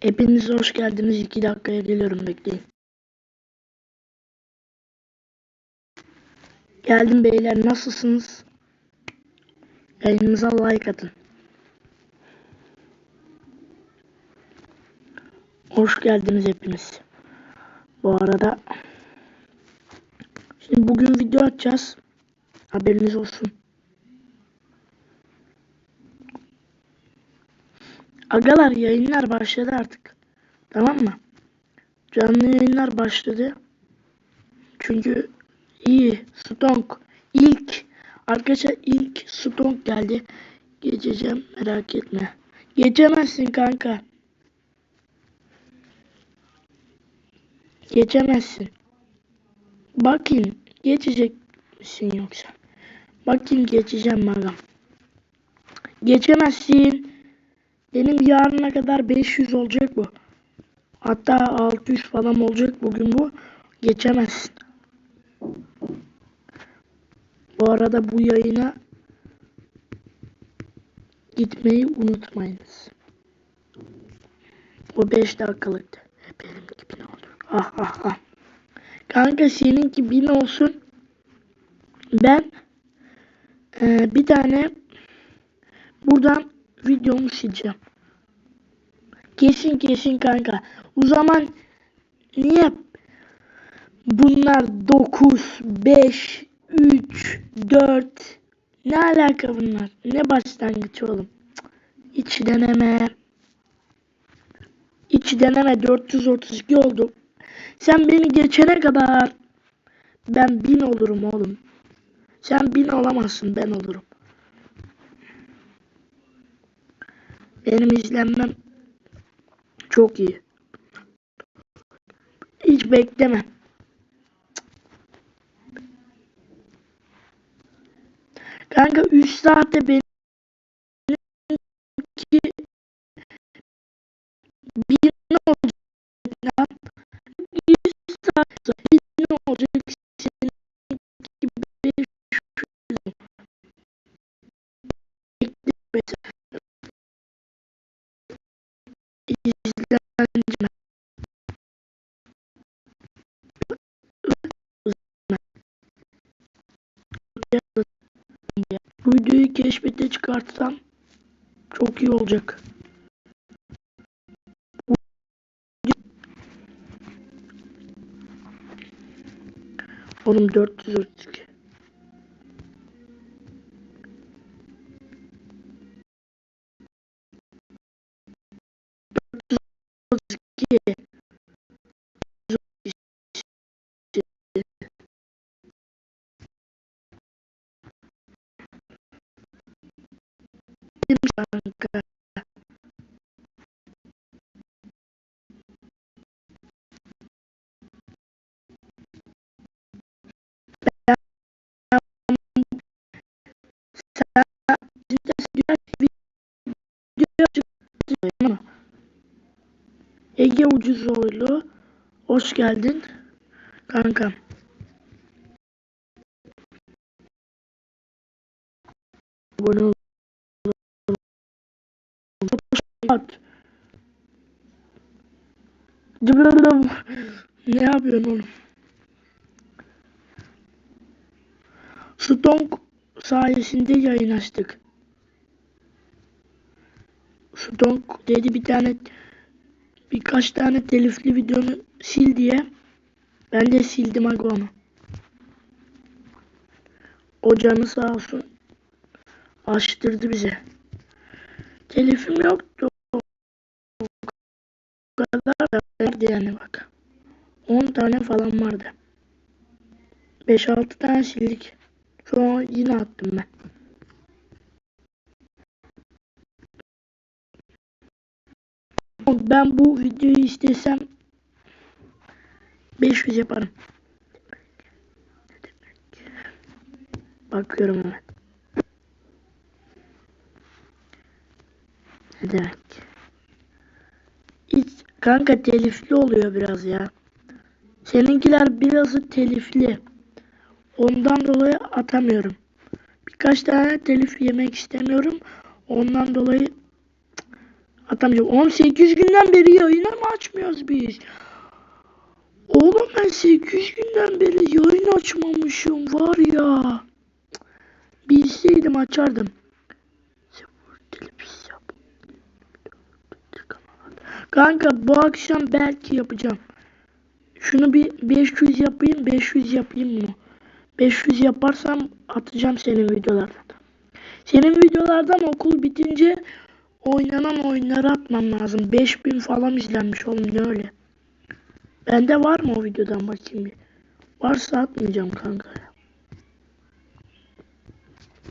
Hepiniz hoş geldiniz. 2 dakikaya geliyorum bekleyin. Geldim beyler nasılsınız? Yayınımıza like atın. Hoş geldiniz hepiniz. Bu arada şimdi bugün video atacağız. Haberiniz olsun. Agalar yayınlar başladı artık. Tamam mı? Canlı yayınlar başladı. Çünkü iyi Stonk ilk arkadaşlar ilk Stonk geldi. Geçeceğim merak etme. Geçemezsin kanka. Geçemezsin. Bakın geçecek misin yoksa? Bakın geçeceğim magam. Geçemezsin. Benim yarına kadar 500 olacak bu. Hatta 600 falan olacak bugün bu. Geçemezsin. Bu arada bu yayına gitmeyi unutmayınız. O 5 dakikalıktı. Benimki bin oldu. Ah ah ah. Kanka seninki bin olsun. Ben e, bir tane buradan videomu sileceğim. Kesin kesin kanka. O zaman niye bunlar 9, 5, 3, 4 ne alaka bunlar? Ne başlangıç oğlum? İç deneme. İç deneme 432 oldu. Sen beni geçene kadar ben 1000 olurum oğlum. Sen 1000 olamazsın ben olurum. Benim izlenmem çok iyi. Hiç bekleme. Kanka 3 saatte benimki bir ne olacak videoyu keşfete çıkartsam çok iyi olacak. Oğlum 432. iki. Ege Ucuzoğlu hoş geldin kankam. Abone ol. Ne yapıyorsun oğlum? Stonk sayesinde yayın açtık. Stonk dedi bir tane birkaç tane telifli videonu sil diye. Ben de sildim aga onu. O canı sağ olsun. Açtırdı bize. Telifim yoktu. O kadar da vardı yani bak. 10 tane falan vardı. 5-6 tane sildik. Sonra yine attım ben. Ben bu videoyu istesem 500 yaparım. Bakıyorum hemen. Ne demek? Hiç kanka telifli oluyor biraz ya. Seninkiler birazı telifli. Ondan dolayı atamıyorum. Birkaç tane telif yemek istemiyorum. Ondan dolayı Atamayacağım. Oğlum 8 günden beri yayını mı açmıyoruz biz? Oğlum ben 8 günden beri yayın açmamışım var ya. Bilseydim açardım. Kanka bu akşam belki yapacağım. Şunu bir 500 yapayım, 500 yapayım bunu. 500 yaparsam atacağım senin videolardan. Senin videolardan okul bitince oynanan oyunları atmam lazım. 5000 falan izlenmiş oğlum ne öyle. Bende var mı o videodan bakayım bir. Varsa atmayacağım kanka.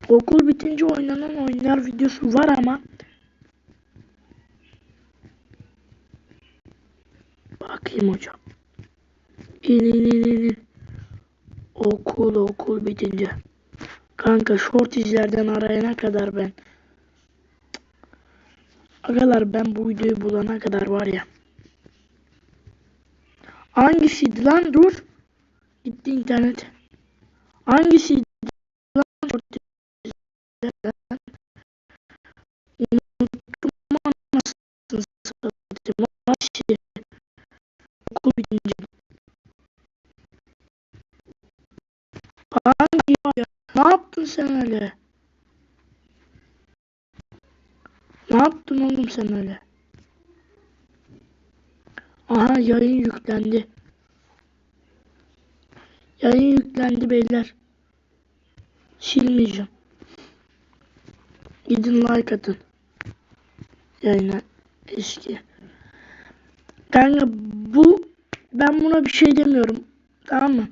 Okul bitince oynanan oyunlar videosu var ama Bakayım hocam. İn in in. in. Okul okul bitince. Kanka short izlerden arayana kadar ben. Agalar ben bu videoyu bulana kadar var ya. Hangisiydi lan dur. Gitti internet. Hangisiydi lan? Unuttum anasını satayım. Hangisi? Okul bitince. Hangi ya? Ne yaptın sen öyle? Ne yaptın oğlum sen öyle? Aha yayın yüklendi. Yayın yüklendi beyler. Silmeyeceğim. Gidin like atın. Yayına eski. Kanka bu ben buna bir şey demiyorum. Tamam mı?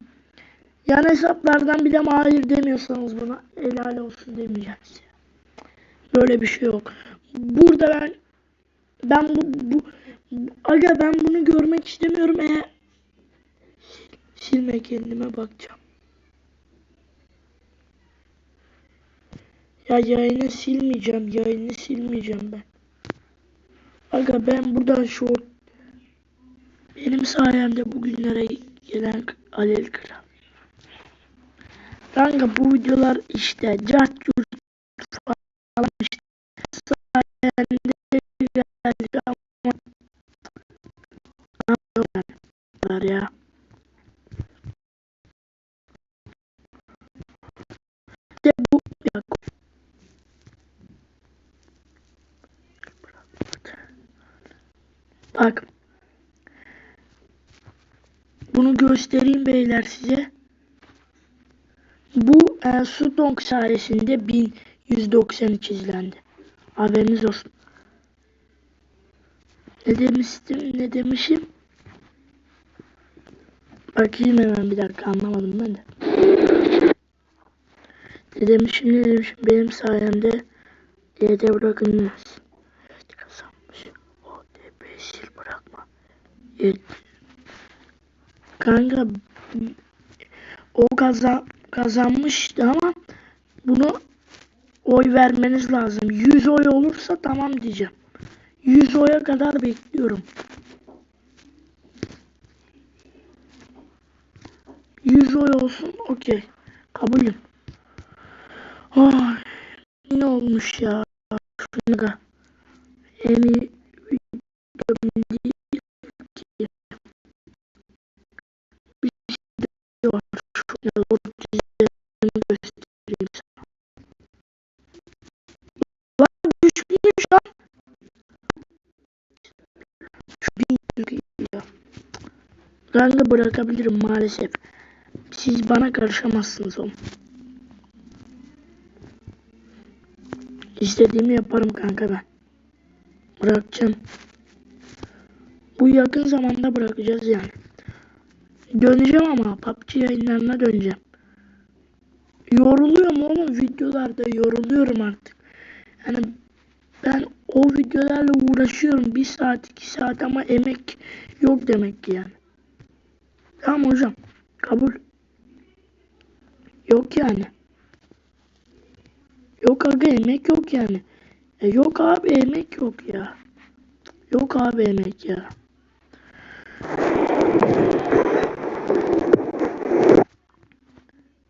Yan hesaplardan bile hayır demiyorsanız buna helal olsun demeyeceğim size. Böyle bir şey yok. Burada ben ben bu, bu aga ben bunu görmek istemiyorum e silme kendime bakacağım. Ya yayını silmeyeceğim. Yayını silmeyeceğim ben. Aga ben buradan short benim sayemde bugünlere gelen Alel Kral. Kanka bu videolar işte cart işte sayende geldi ama yapıyorlar ya. İşte bu dakika. Bak. Bunu göstereyim beyler size. Bu e, Sudong sayesinde 1193 izlendi. Haberiniz olsun. Ne demiştim ne demişim? Bakayım hemen bir dakika anlamadım ben de. Ne demişim ne demişim benim sayemde YT bırakılmaz. Kazanmış. O DP sil bırakma. Evet. Kanka o kazan kazanmıştı ama bunu oy vermeniz lazım. 100 oy olursa tamam diyeceğim. 100 oya kadar bekliyorum. 100 oy olsun okey. Kabulüm. Ay, ne olmuş ya? Şuna ki. Bir şey var. Kanka bırakabilirim maalesef. Siz bana karışamazsınız oğlum. İstediğimi yaparım kanka ben. Bırakacağım. Bu yakın zamanda bırakacağız yani. Döneceğim ama PUBG yayınlarına döneceğim. Yoruluyorum oğlum videolarda yoruluyorum artık. Yani ben o videolarla uğraşıyorum. Bir saat iki saat ama emek yok demek ki yani. Tamam hocam. Kabul. Yok yani. Yok aga emek yok yani. E yok abi emek yok ya. Yok abi emek ya.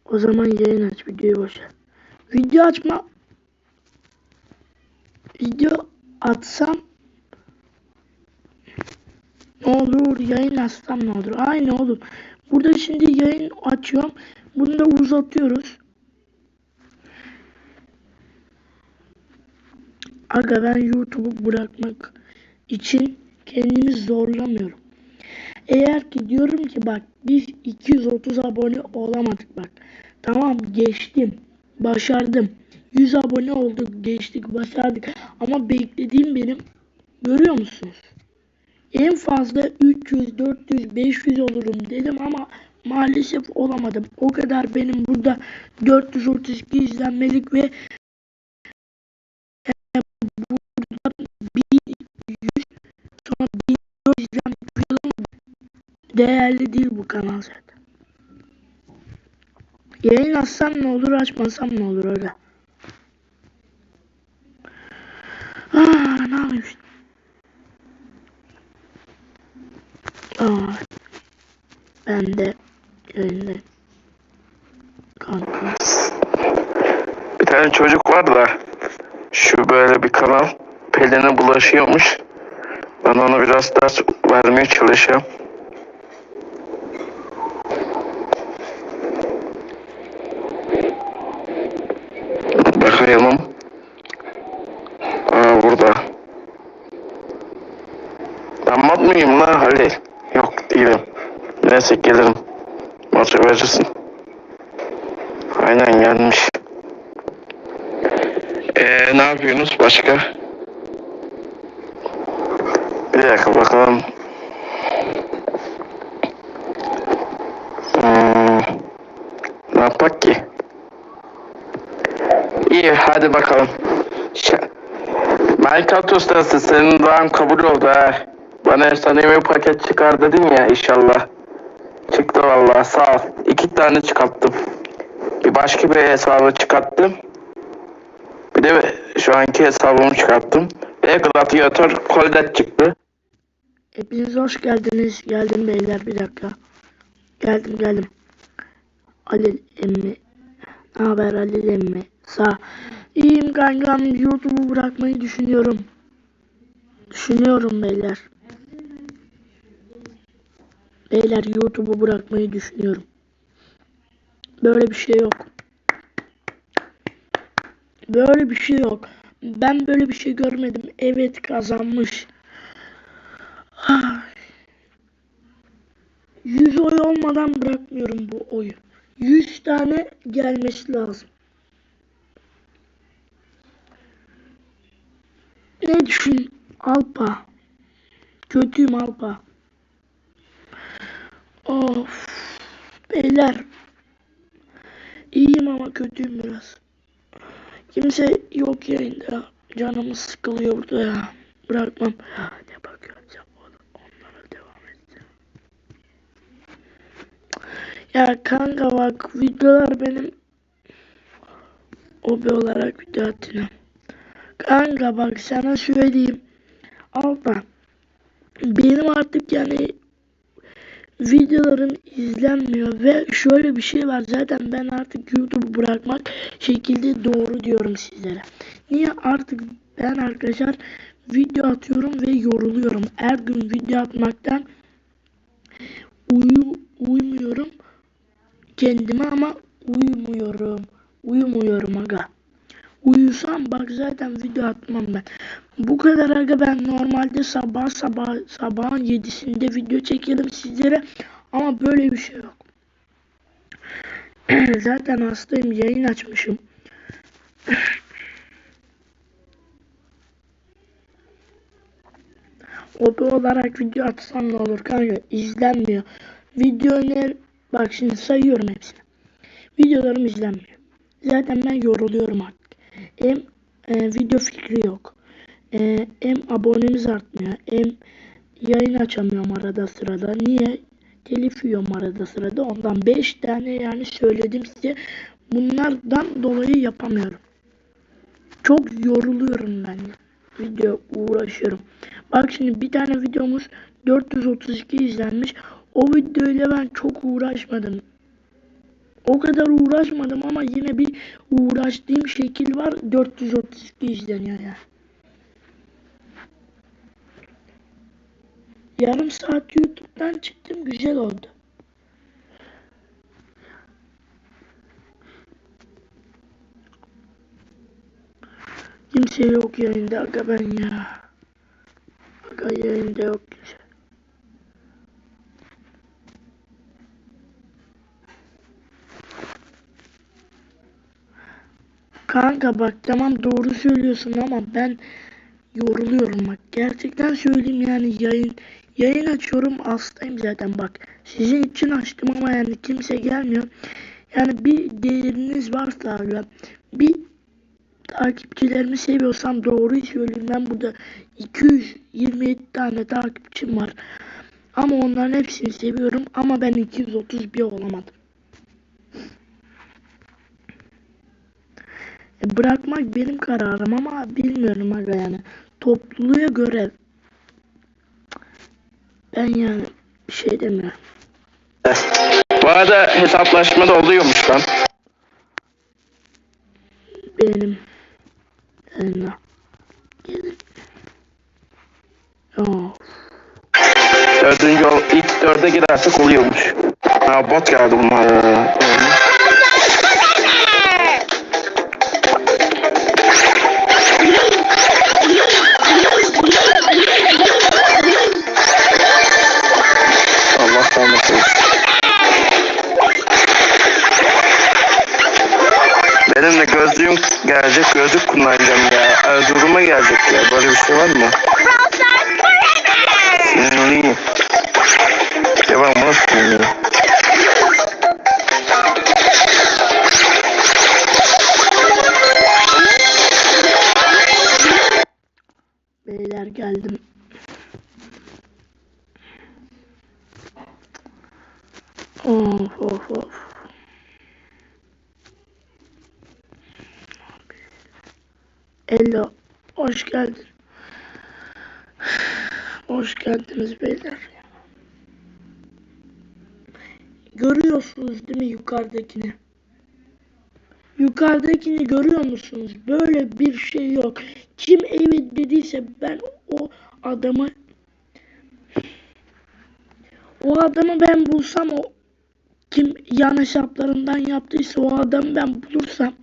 O zaman yayın aç videoyu boşver. Video açma. Video atsam olur, yayın açsam ne olur? Aynı oğlum. Burada şimdi yayın açıyorum. Bunu da uzatıyoruz. Aga ben YouTube'u bırakmak için kendimi zorlamıyorum. Eğer ki diyorum ki bak biz 230 abone olamadık bak. Tamam geçtim. Başardım. 100 abone olduk geçtik başardık. Ama beklediğim benim görüyor musunuz? En fazla 300, 400, 500 olurum dedim ama maalesef olamadım. O kadar benim burada 432 izlenmelik ve burada 1100 sonra 1400 izlenmelik değerli değil bu kanal zaten. Yayın açsam ne olur açmasam ne olur öyle. Aa, ne yapayım işte. Aa, ben de yayında kanka. Bir tane çocuk var da şu böyle bir kanal Pelin'e bulaşıyormuş. Ben ona biraz ders vermeye çalışıyorum. Bakayalım. Aa burada. Ben mat mıyım lan Halil? Neyse gelirim. Maçı verirsin. Aynen gelmiş. Ee, ne yapıyorsunuz başka? Bir dakika bakalım. Hmm, ne yapak ki? İyi hadi bakalım. Ş- Minecraft ustası senin duan kabul oldu ha. Bana efsanevi paket çıkar dedin ya inşallah. Sağ ol. İki tane çıkarttım. Bir başka bir hesabı çıkarttım. Bir de şu anki hesabımı çıkarttım. Ve gladyatör koldet çıktı. Hepiniz hoş geldiniz. Geldim beyler bir dakika. Geldim geldim. Halil emmi. Ne haber Halil emmi? Sağ. İyiyim kankam. YouTube'u bırakmayı düşünüyorum. Düşünüyorum beyler. Beyler YouTube'u bırakmayı düşünüyorum. Böyle bir şey yok. Böyle bir şey yok. Ben böyle bir şey görmedim. Evet kazanmış. Ay. 100 oy olmadan bırakmıyorum bu oyu. 100 tane gelmesi lazım. Ne düşün Alpa? Kötüyüm Alpa. Of. Beyler. İyiyim ama kötüyüm biraz. Kimse yok yayında. Canımız sıkılıyor burada ya. Bırakmam. Ne bakıyorum sen oğlum? Onlara devam et. Ya kanka bak videolar benim hobi olarak video atıyorum. Kanka bak sana söyleyeyim. Alpa. Benim artık yani videolarım izlenmiyor ve şöyle bir şey var zaten ben artık YouTube'u bırakmak şekilde doğru diyorum sizlere. Niye artık ben arkadaşlar video atıyorum ve yoruluyorum. Her gün video atmaktan uyu, uymuyorum kendime ama uyumuyorum. Uyumuyorum aga. Uyusam bak zaten video atmam ben. Bu kadar aga ben normalde sabah sabah sabahın yedisinde video çekelim sizlere ama böyle bir şey yok. zaten hastayım yayın açmışım. Hobi olarak video atsam ne olur kanka izlenmiyor. Video öner bak şimdi sayıyorum hepsini. Videolarım izlenmiyor. Zaten ben yoruluyorum artık. Hem e, video fikri yok. E, hem abonemiz artmıyor. Hem yayın açamıyorum arada sırada. Niye? Telif yiyorum arada sırada. Ondan 5 tane yani söyledim size. Bunlardan dolayı yapamıyorum. Çok yoruluyorum ben. Video uğraşıyorum. Bak şimdi bir tane videomuz 432 izlenmiş. O videoyla ben çok uğraşmadım. O kadar uğraşmadım ama yine bir uğraştığım şekil var. 432 izleniyor yani. Yarım saat YouTube'dan çıktım güzel oldu. Kimse yok yayında aga ben ya. Aga yayında yok kimse. Kanka bak tamam doğru söylüyorsun ama ben yoruluyorum bak. Gerçekten söyleyeyim yani yayın yayın açıyorum hastayım zaten bak. Sizin için açtım ama yani kimse gelmiyor. Yani bir değeriniz varsa abi bir takipçilerimi seviyorsam doğruyu söyleyeyim. Ben burada 227 tane takipçim var. Ama onların hepsini seviyorum ama ben 231 olamadım. Bırakmak benim kararım ama bilmiyorum aga yani. Topluluğa göre ben yani bir şey demiyorum. Bu arada hesaplaşma da oluyormuş lan. Benim yani gelin. Oh. Dördüncü ilk dörde girersek oluyormuş. Ha bot geldi bunlar. Kullanacağım ya. Erzurum'a gelecek ya. Böyle bir şey var mı? Hoş geldin. Hoş geldiniz beyler. Görüyorsunuz değil mi yukarıdakini? Yukarıdakini görüyor musunuz? Böyle bir şey yok. Kim evet dediyse ben o adamı o adamı ben bulsam o kim yan hesaplarından yaptıysa o adamı ben bulursam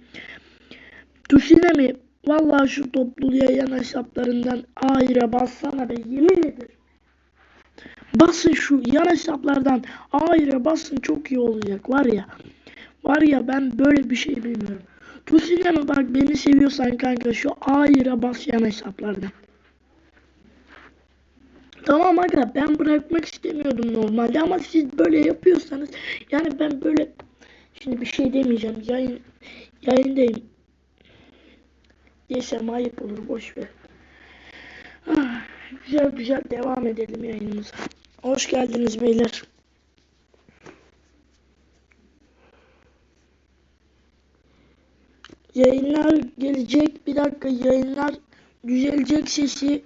Tuşine mi? Vallahi şu topluluğa yan hesaplarından ayrı bassana be yemin ederim. Basın şu yan hesaplardan ayrı basın çok iyi olacak var ya. Var ya ben böyle bir şey bilmiyorum. Mi bak beni seviyorsan kanka şu ayrı bas yan hesaplardan. Tamam aga ben bırakmak istemiyordum normalde ama siz böyle yapıyorsanız yani ben böyle şimdi bir şey demeyeceğim yayın yayındayım desem ayıp olur boş ver. Ah, güzel güzel devam edelim yayınımıza. Hoş geldiniz beyler. Yayınlar gelecek. Bir dakika yayınlar düzelecek sesi.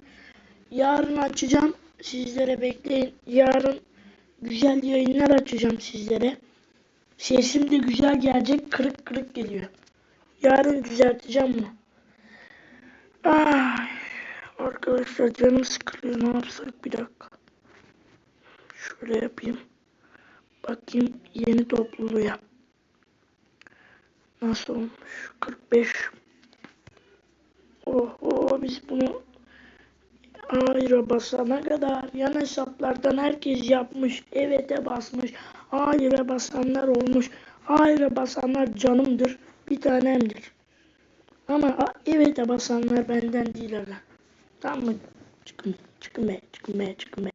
Yarın açacağım. Sizlere bekleyin. Yarın güzel yayınlar açacağım sizlere. Sesim de güzel gelecek. Kırık kırık geliyor. Yarın düzelteceğim bunu. Ay, arkadaşlar canım sıkılıyor. Ne yapsak bir dakika. Şöyle yapayım. Bakayım yeni topluluğa. Nasıl olmuş? 45. Oh, oh biz bunu ayrı basana kadar yan hesaplardan herkes yapmış. Evet'e basmış. Ayrı basanlar olmuş. Ayrı basanlar canımdır. Bir tanemdir. Ama evet'e basanlar benden değil aga. Tamam mı? Çıkın, çıkın be, çıkın be, çıkın be.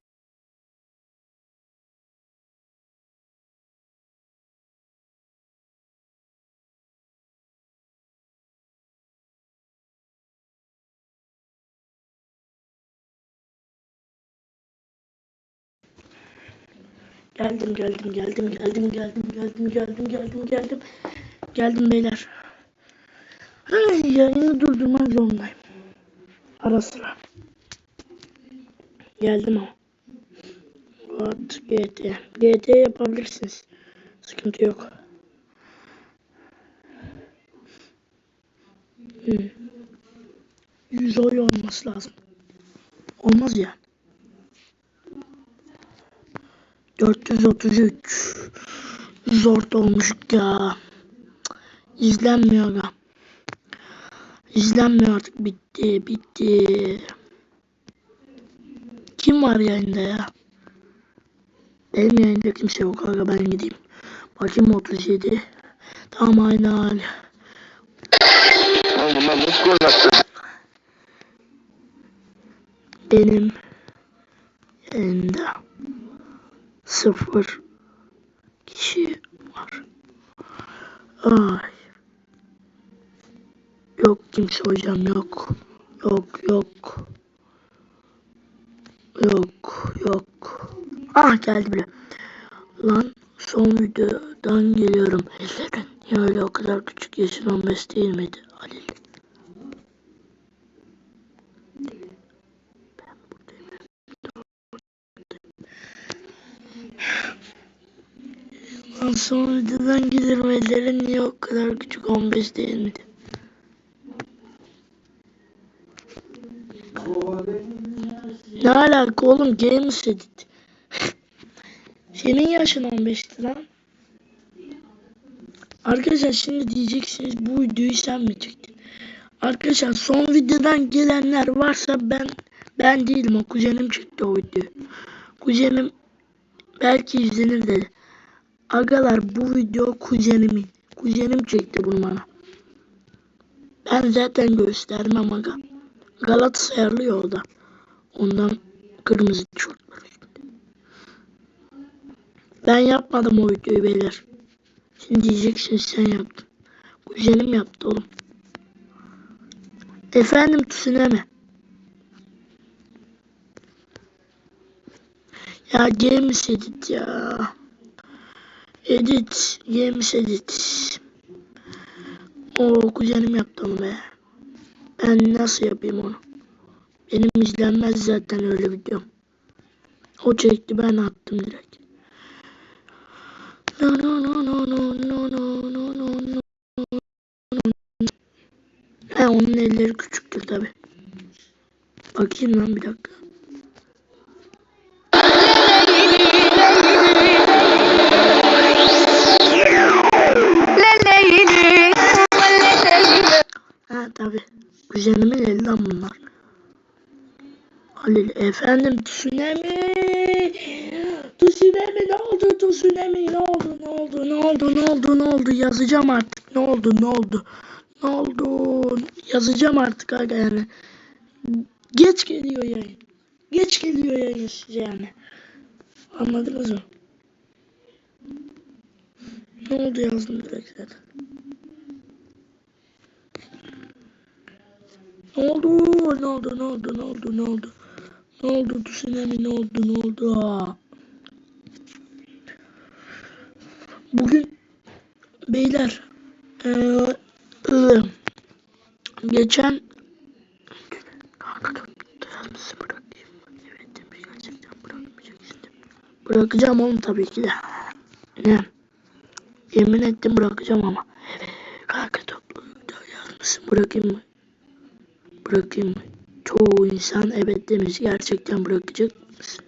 Geldim, geldim, geldim, geldim, geldim, geldim, geldim, geldim, geldim. Geldim beyler. Ay, yayını durdurmak zorundayım. Ara sıra. Geldim ama. GT. GT yapabilirsiniz. Sıkıntı yok. Hmm. 100 oy olması lazım. Olmaz ya. 433 Zor olmuşuk ya. İzlenmiyor ya. İzlenmiyor artık bitti bitti. Kim var yayında ya? Benim yayında kimse yok aga ben gideyim. Bakayım 37. Tamam aynen. Oğlum bunlar nasıl gol? Benim yayında sıfır kişi var. Ay. Yok kimse hocam yok. Yok yok. Yok yok. Ah geldi bile. Lan son videodan geliyorum. Ellerin niye öyle o kadar küçük yaşın 15 değil miydi Halil? Lan son videodan geliyorum. Ellerin niye o kadar küçük 15 değil miydi? Ne alaka oğlum games edit. Senin yaşın 15'ti lan. Arkadaşlar şimdi diyeceksiniz bu videoyu sen mi çektin? Arkadaşlar son videodan gelenler varsa ben ben değilim o kuzenim çekti o videoyu. Kuzenim belki izlenir dedi. Agalar bu video kuzenimin. Kuzenim çekti bunu bana. Ben zaten göstermem aga. Galatasaraylı ya o da. Ondan kırmızı tişört. Ben yapmadım o videoyu beyler. Şimdi diyeceksiniz sen yaptın. Kuzenim yaptı oğlum. Efendim Tsunami. Ya games edit ya. Edit. Games edit. O kuzenim yaptı onu be. Ben nasıl yapayım onu? Benim izlenmez zaten öyle videom. O çekti ben attım direkt. No no no no no no no no no no. He onun elleri küçüktür tabi. Bakayım lan bir dakika. Ha tabi. Kuzenimin eli lan bunlar. Halil efendim tsunami. Tsunami ne oldu tsunami ne oldu ne oldu ne oldu ne oldu ne oldu yazacağım artık ne oldu ne oldu ne oldu yazacağım artık aga yani. Geç geliyor yayın. Geç geliyor yayın size yani. Anladınız mı? Ne oldu yazdım direkt zaten. Ne oldu? Ne oldu? Ne oldu? Ne oldu? Ne oldu? Ne oldu? Tsunami ne oldu? Ne oldu? Bugün beyler eee, ıı, geçen. Bırakacağım oğlum tabii ki de. Ne? Yemin ettim bırakacağım ama. Kanka toplu yazmasın bırakayım mı? Bırakayım? Çoğu insan evet demiş. Gerçekten bırakacak mısın?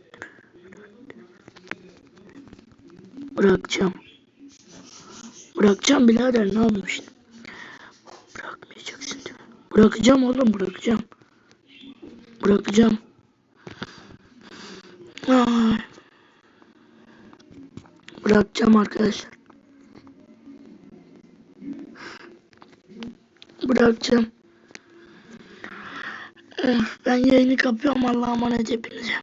Bırakacağım. Bırakacağım birader ne şimdi? Bırakmayacaksın mi? Bırakacağım oğlum bırakacağım. Bırakacağım. Ay. Bırakacağım arkadaşlar. Bırakacağım. Ben yayını kapıyorum Allah'a emanet hepinize.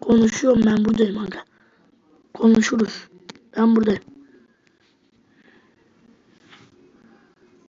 Konuşuyorum ben buradayım aga. Konuşuruz. Ben buradayım.